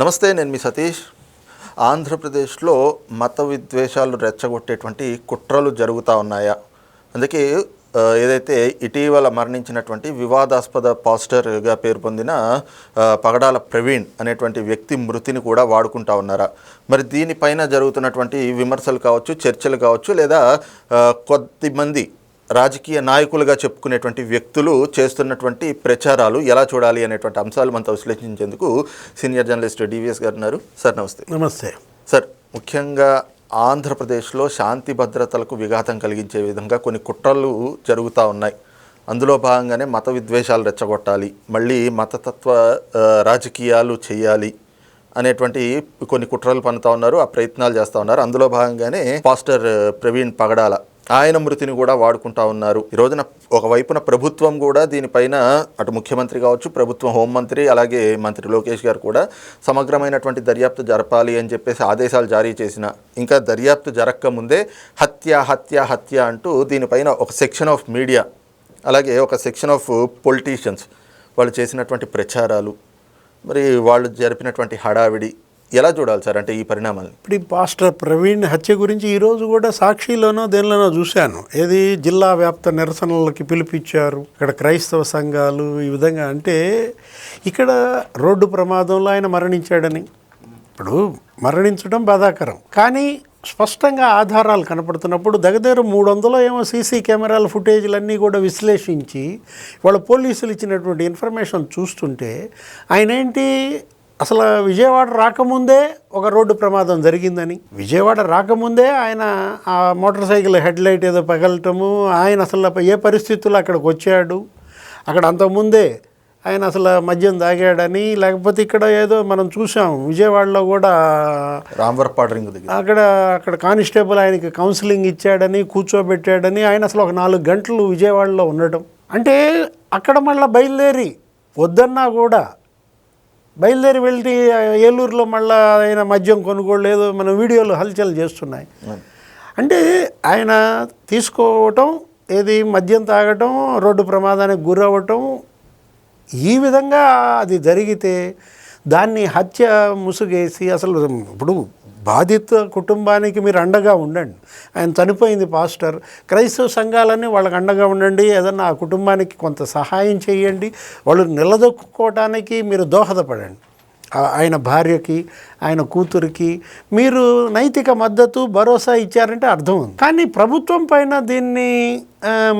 నమస్తే నేను మీ సతీష్. ఆంధ్రప్రదేశ్లో మత విద్వేషాలు రెచ్చగొట్టేటువంటి కుట్రలు జరుగుతూ ఉన్నాయా? అందుకే ఏదైతే ఇటీవల మరణించినటువంటి వివాదాస్పద పాస్టర్గా పేరు పొందిన పగడాల ప్రవీణ్ అనేటువంటి వ్యక్తి మృతిని కూడా వాడుకుంటా ఉన్నారా? మరి దీనిపైన జరుగుతున్నటువంటి విమర్శలు కావచ్చు చర్చలు కావచ్చు లేదా కొద్దిమంది రాజకీయ నాయకులుగా చెప్పుకునేటువంటి వ్యక్తులు చేస్తున్నటువంటి ప్రచారాలు ఎలా చూడాలి అనేటువంటి అంశాలు మనతో విశ్లేషించేందుకు సీనియర్ జర్నలిస్ట్ డివిఎస్ గారు ఉన్నారు. సార్ నమస్తే. నమస్తే. సార్ ముఖ్యంగా ఆంధ్రప్రదేశ్లో శాంతి భద్రతలకు విఘాతం కలిగించే విధంగా కొన్ని కుట్రలు జరుగుతూ ఉన్నాయి. అందులో భాగంగానే మత విద్వేషాలు రెచ్చగొట్టాలి మళ్ళీ మతతత్వ రాజకీయాలు చేయాలి అనేటువంటి కొన్ని కుట్రలు పన్నుతా ఉన్నారు ఆ ప్రయత్నాలు చేస్తూ ఉన్నారు. అందులో భాగంగానే పాస్టర్ ప్రవీణ్ పగడాల ఆయన మృతిని కూడా వాడుకుంటా ఉన్నారు. ఈ రోజున ఒకవైపున ప్రభుత్వం కూడా దీనిపైన అటు ముఖ్యమంత్రి కావచ్చు ప్రభుత్వం హోంమంత్రి అలాగే మంత్రి లోకేష్ గారు కూడా సమగ్రమైనటువంటి దర్యాప్తు జరపాలి అని చెప్పేసి ఆదేశాలు జారీ చేసిన ఇంకా దర్యాప్తు జరక్క ముందే హత్య హత్య హత్య అంటూ దీనిపైన ఒక సెక్షన్ ఆఫ్ మీడియా అలాగే ఒక సెక్షన్ ఆఫ్ పొలిటీషియన్స్ వాళ్ళు చేసినటువంటి ప్రచారాలు మరి వాళ్ళు జరిపినటువంటి హడావిడి ఎలా చూడాలి సార్ అంటే ఈ పరిణామాలు ఇప్పుడు ఈ పాస్టర్ ప్రవీణ్ హత్య గురించి ఈరోజు కూడా సాక్షిలోనో దేనిలోనో చూశాను. ఏది జిల్లా వ్యాప్త నిరసనలకి పిలిపించారు ఇక్కడ క్రైస్తవ సంఘాలు ఈ విధంగా అంటే ఇక్కడ రోడ్డు ప్రమాదంలో ఆయన మరణించాడని. ఇప్పుడు మరణించడం బాధాకరం. కానీ స్పష్టంగా ఆధారాలు కనపడుతున్నప్పుడు దగ్గర మూడు వందలు ఏమో సీసీ కెమెరాల ఫుటేజ్లన్నీ కూడా విశ్లేషించి వాళ్ళ పోలీసులు ఇచ్చినటువంటి ఇన్ఫర్మేషన్ చూస్తుంటే ఆయన ఏంటి అసలు విజయవాడ రాకముందే ఒక రోడ్డు ప్రమాదం జరిగిందని. విజయవాడ రాకముందే ఆయన ఆ మోటార్ సైకిల్ హెడ్ లైట్ ఏదో పగలటము ఆయన అసలు ఏ పరిస్థితుల్లో అక్కడికి వచ్చాడు అక్కడ అంతకుముందే ఆయన అసలు మద్యం తాగాడని లేకపోతే ఇక్కడ ఏదో మనం చూసాం విజయవాడలో కూడా రాంవరపాడు రింగ్ దగ్గర. అక్కడ అక్కడ కానిస్టేబుల్ ఆయనకి కౌన్సిలింగ్ ఇచ్చాడని కూర్చోబెట్టాడని ఆయన అసలు ఒక నాలుగు గంటలు విజయవాడలో ఉండటం. అంటే అక్కడ మళ్ళీ బయలుదేరి వద్దన్నా కూడా బయలుదేరి వెళ్ళి ఏలూరులో మళ్ళీ ఆయన మద్యం కొనుగోలు లేదు మన వీడియోలు హల్చల్ చేస్తున్నాయి. అంటే ఆయన తీసుకోవటం ఏది మద్యం తాగటం రోడ్డు ప్రమాదానికి గురవ్వటం ఈ విధంగా అది జరిగితే దాన్ని హత్య ముసుగేసి అసలు ఇప్పుడు బాధిత కుటుంబానికి మీరు అండగా ఉండండి. ఆయన చనిపోయింది పాస్టర్. క్రైస్తవ సంఘాలన్నీ వాళ్ళకి అండగా ఉండండి. ఏదన్నా ఆ కుటుంబానికి కొంత సహాయం చేయండి. వాళ్ళు నిలదొక్కుకోవడానికి మీరు దోహదపడండి. ఆయన భార్యకి ఆయన కూతురికి మీరు నైతిక మద్దతు భరోసా ఇచ్చారంటే అర్థం ఉంది. కానీ ప్రభుత్వం పైన దీన్ని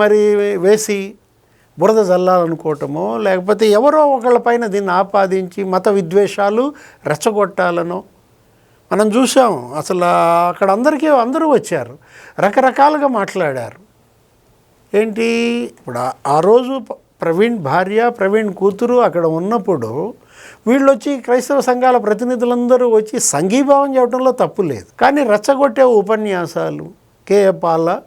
మరి వేసి బురద జల్లాలనుకోవటమో లేకపోతే ఎవరో ఒకళ్ళ పైన దీన్ని ఆపాదించి మత విద్వేషాలు రెచ్చగొట్టాలనో మనం చూసాం అసలు అక్కడ అందరికీ అందరూ వచ్చారు. రకరకాలుగా మాట్లాడారు. ఏంటి? ఇప్పుడు ఆ- రోజు ప్రవీణ్ భార్య ప్రవీణ్ కూతురు అక్కడ ఉన్నప్పుడు వీళ్ళు వచ్చి క్రైస్తవ సంఘాల ప్రతినిధులందరూ వచ్చి సంఘీభావం చెప్పడంలో తప్పు లేదు. కానీ రెచ్చగొట్టే ఉపన్యాసాలు కేఏ పాల?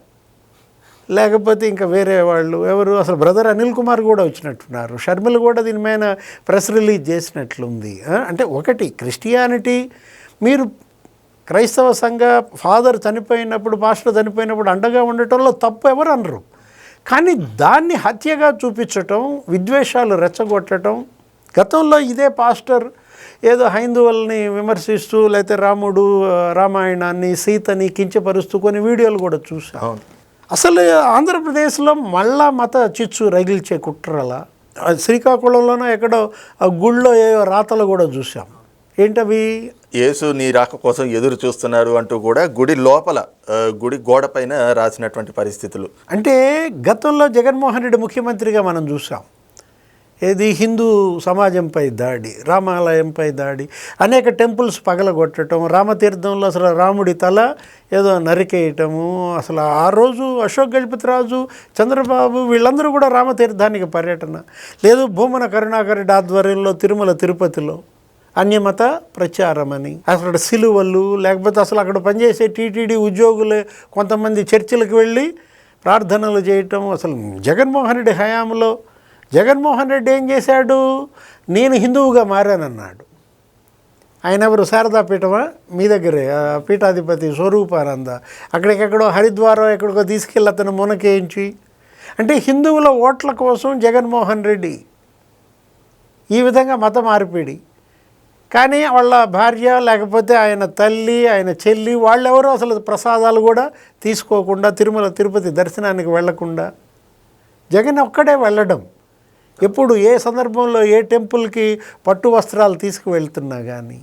లేకపోతే ఇంకా వేరే వాళ్ళు ఎవరు? అసలు బ్రదర్ అనిల్ కుమార్ కూడా వచ్చినట్టున్నారు. షర్మిల కూడా దీని మీద ప్రెస్ రిలీజ్ చేసినట్లుంది. అంటే ఒకటి క్రిస్టియానిటీ మీరు క్రైస్తవ సంఘ ఫాదర్ చనిపోయినప్పుడు పాస్టర్ చనిపోయినప్పుడు అండగా ఉండటంలో తప్పు ఎవరు అనరు. కానీ దాన్ని హత్యగా చూపించటం విద్వేషాలు రెచ్చగొట్టడం గతంలో ఇదే పాస్టర్ ఏదో హైందువుల్ని విమర్శిస్తూ లేకపోతే రాముడు రామాయణాన్ని సీతని కించపరుస్తూ కొన్ని వీడియోలు కూడా చూసాం అసలు ఆంధ్రప్రదేశ్లో మళ్ళా మత చిచ్చు రగిల్చే కుట్రల? శ్రీకాకుళంలోనో ఎక్కడో ఆ గుళ్ళో ఏ రాతలు కూడా చూసాం ఏంటవి? యేసు నీ రాక కోసం ఎదురు చూస్తున్నారు అంటూ కూడా గుడి లోపల గుడి గోడ పైన రాసినటువంటి పరిస్థితులు. అంటే గతంలో జగన్మోహన్ రెడ్డి ముఖ్యమంత్రిగా మనం చూసాం. ఏది? హిందూ సమాజంపై దాడి రామాలయంపై దాడి అనేక టెంపుల్స్ పగలగొట్టడం రామతీర్థంలో అసలు రాముడి తల ఏదో నరికేయటము అసలు ఆ రోజు అశోక్ గజపతిరాజు చంద్రబాబు వీళ్ళందరూ కూడా రామతీర్థానికి పర్యటన. లేదు భూమన కరుణాకర్ రెడ్డి ఆధ్వర్యంలో తిరుమల తిరుపతిలో. అన్యమత ప్రచారం అని అక్కడ సిలువలు లేకపోతే అసలు అక్కడ పనిచేసే టీటీడీ ఉద్యోగులు కొంతమంది చర్చిలకు వెళ్ళి ప్రార్థనలు చేయటం అసలు జగన్మోహన్ రెడ్డి హయాంలో. జగన్మోహన్ రెడ్డి ఏం చేశాడు? నేను హిందువుగా మారానన్నాడు. ఆయన ఎవరు? శారదా పీఠమా? మీ దగ్గరే. పీఠాధిపతి స్వరూపానంద. అక్కడికెక్కడో హరిద్వారం ఎక్కడికో తీసుకెళ్ళి అతను మునకేయించి. అంటే హిందువుల ఓట్ల కోసం జగన్మోహన్ రెడ్డి ఈ విధంగా మత మార్పిడి. కానీ వాళ్ళ భార్య లేకపోతే ఆయన తల్లి ఆయన చెల్లి వాళ్ళెవరో అసలు ప్రసాదాలు కూడా తీసుకోకుండా తిరుమల తిరుపతి దర్శనానికి వెళ్ళకుండా జగన్ ఒక్కడే వెళ్ళడం. ఎప్పుడు ఏ సందర్భంలో ఏ టెంపుల్కి పట్టు వస్త్రాలు తీసుకువెళ్తున్నా కానీ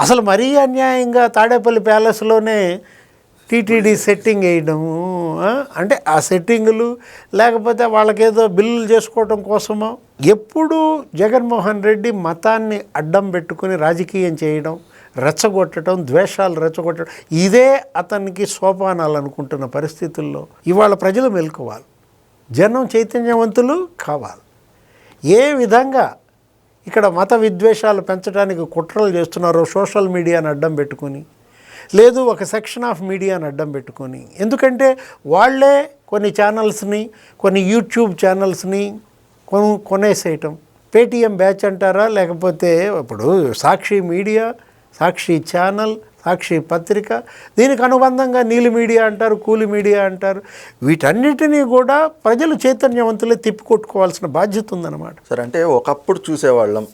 అసలు మరీ అన్యాయంగా తాడేపల్లి ప్యాలెస్లోనే టీటీడీ సెట్టింగ్ వేయడము అంటే ఆ సెట్టింగులు లేకపోతే వాళ్ళకేదో బిల్లులు చేసుకోవటం కోసమో ఎప్పుడు జగన్మోహన్ రెడ్డి మతాన్ని అడ్డం పెట్టుకుని రాజకీయం చేయడం రెచ్చగొట్టడం ద్వేషాలు రెచ్చగొట్టడం ఇదే అతనికి సోపానాలు అనుకుంటున్న పరిస్థితుల్లో ఇవాళ ప్రజలు మెలుకోవాలి. జనం చైతన్యవంతులు కావాలి. ఏ విధంగా ఇక్కడ మత విద్వేషాలు పెంచడానికి కుట్రలు చేస్తున్నారో సోషల్ మీడియాని అడ్డం పెట్టుకొని లేదు ఒక సెక్షన్ ఆఫ్ మీడియాని అడ్డం పెట్టుకొని ఎందుకంటే వాళ్ళే కొన్ని ఛానల్స్ని కొన్ని యూట్యూబ్ ఛానల్స్ని కొను కొనేసేయటం. పేటీఎం బ్యాచ్ అంటారా? లేకపోతే ఇప్పుడు సాక్షి మీడియా సాక్షి ఛానల్ సాక్షి పత్రిక దీనికి అనుబంధంగా నీలి మీడియా అంటారు కూలి మీడియా అంటారు. వీటన్నిటినీ కూడా ప్రజలు చైతన్యవంతులే తిప్పికొట్టుకోవాల్సిన బాధ్యత ఉందన్నమాట. సరే అంటే ఒకప్పుడు చూసేవాళ్ళం.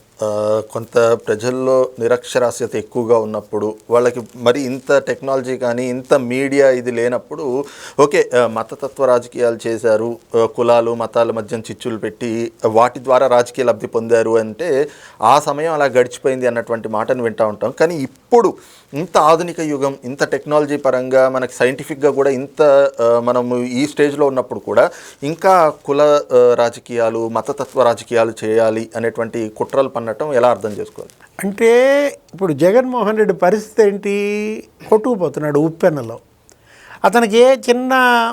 కొంత ప్రజల్లో నిరక్షరాస్యత ఎక్కువగా ఉన్నప్పుడు వాళ్ళకి మరి ఇంత టెక్నాలజీ కానీ ఇంత మీడియా ఇది లేనప్పుడు ఓకే మతతత్వ రాజకీయాలు చేశారు కులాలు మతాల మధ్య చిచ్చులు పెట్టి వాటి ద్వారా రాజకీయ లబ్ధి పొందారు అంటే ఆ సమయం అలా గడిచిపోయింది అన్నటువంటి మాటను వింటూ ఉంటాం. కానీ ఇప్పుడు ఇంత ఆధునిక యుగం ఇంత టెక్నాలజీ పరంగా మనకి సైంటిఫిక్గా కూడా ఇంత మనము ఈ స్టేజ్లో ఉన్నప్పుడు కూడా ఇంకా కుల రాజకీయాలు మతతత్వ రాజకీయాలు చేయాలి అనేటువంటి కుట్రలు పన్నటం ఎలా అర్థం చేసుకోవాలి? అంటే ఇప్పుడు జగన్మోహన్ రెడ్డి పరిస్థితి ఏంటి? కొట్టుకుపోతున్నాడు ఉప్పెన్నలో. అతనికి ఏ చిన్న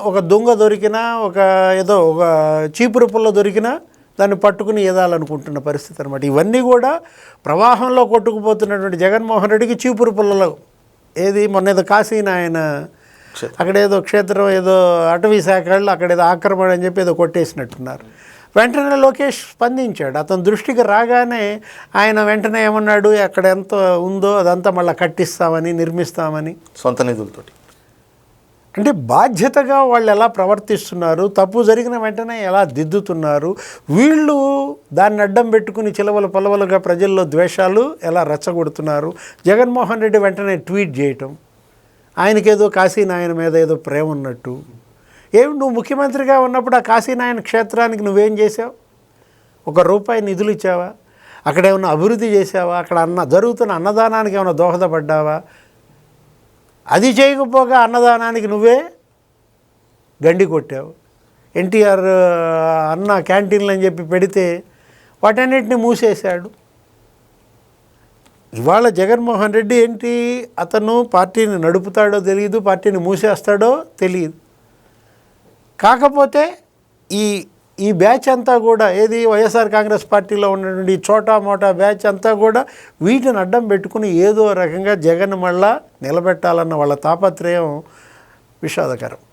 ఒక దొంగ దొరికినా ఒక ఏదో ఒక చీపురు పుల్ల దొరికినా దాన్ని పట్టుకుని ఏదాలనుకుంటున్న పరిస్థితి అనమాట ఇవన్నీ కూడా ప్రవాహంలో కొట్టుకుపోతున్నటువంటి జగన్మోహన్ రెడ్డికి చీపురు పుల్లలో. ఏది మొన్న ఏదో కాశీన ఆయన అక్కడ ఏదో క్షేత్రం ఏదో అటవీ శాఖ వాళ్ళు అక్కడ ఏదో ఆక్రమణ అని చెప్పి ఏదో కొట్టేసినట్టున్నారు. వెంటనే లోకేష్ స్పందించాడు. అతని దృష్టికి రాగానే ఆయన వెంటనే ఏమన్నాడు? అక్కడ ఎంత ఉందో అదంతా మళ్ళీ కట్టిస్తామని నిర్మిస్తామని. సొంత నిధులతోటి. అంటే బాధ్యతగా వాళ్ళు ఎలా ప్రవర్తిస్తున్నారు? తప్పు జరిగిన వెంటనే ఎలా దిద్దుతున్నారు? వీళ్ళు దాన్ని అడ్డం పెట్టుకుని చిలవలు పొలవలుగా ప్రజల్లో ద్వేషాలు ఎలా రెచ్చగొడుతున్నారు? జగన్మోహన్ రెడ్డి వెంటనే ట్వీట్ చేయటం. ఆయనకేదో కాశీనాయన మీద ఏదో ప్రేమ ఉన్నట్టు. ఏమి నువ్వు ముఖ్యమంత్రిగా ఉన్నప్పుడు ఆ కాశీనాయన క్షేత్రానికి నువ్వేం చేసావు ఒక రూపాయి నిధులు ఇచ్చావా? అక్కడ ఏమైనా అభివృద్ధి చేసావా అక్కడ అన్న జరుగుతున్న అన్నదానానికి ఏమైనా దోహదపడ్డావా? అది చేయకపోగా అన్నదానానికి నువ్వే గండి కొట్టావు. ఎన్టీఆర్ అన్న క్యాంటీన్లు అని చెప్పి పెడితే వాటన్నిటిని మూసేశాడు. ఇవాళ జగన్మోహన్ రెడ్డి ఏంటి? అతను పార్టీని నడుపుతాడో తెలియదు పార్టీని మూసేస్తాడో తెలియదు. కాకపోతే ఈ ఈ బ్యాచ్ అంతా కూడా ఏది వైఎస్ఆర్ కాంగ్రెస్ పార్టీలో ఉన్నటువంటి చోటా మోటా బ్యాచ్ అంతా కూడా వీటిని అడ్డం పెట్టుకుని ఏదో రకంగా జగన్ మళ్ళా నిలబెట్టాలన్న వాళ్ళ తాపత్రయం విషాదకరం.